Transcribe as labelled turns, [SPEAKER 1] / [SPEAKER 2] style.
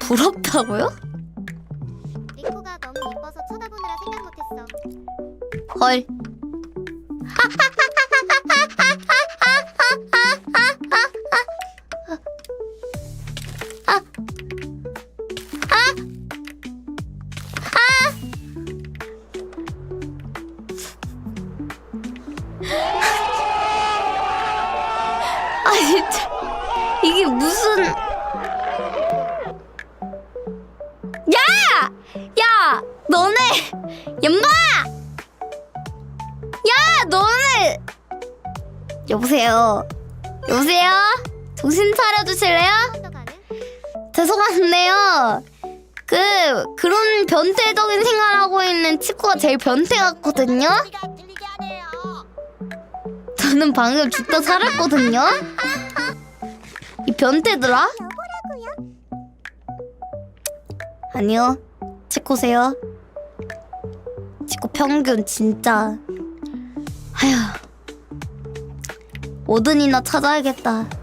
[SPEAKER 1] 부럽다고요?
[SPEAKER 2] 리코가 너무 이뻐서 쳐다보느라 생각 못했어.
[SPEAKER 1] 헐. 아 진짜 이게 무슨 야! 야! 너네 얌마! 야, 너네 여보세요. 여보세요. 정신 차려 주실래요?
[SPEAKER 2] 더 가는?
[SPEAKER 1] 죄송한데요. 그 그런 변태적인 생활 하고 있는 치쿠가 제일 변태 같거든요. 저는 방금 죽다 살았거든요. 이 변태들아? 아니요. 치코세요. 치코 평균 진짜. 아휴. 오든이나 찾아야겠다.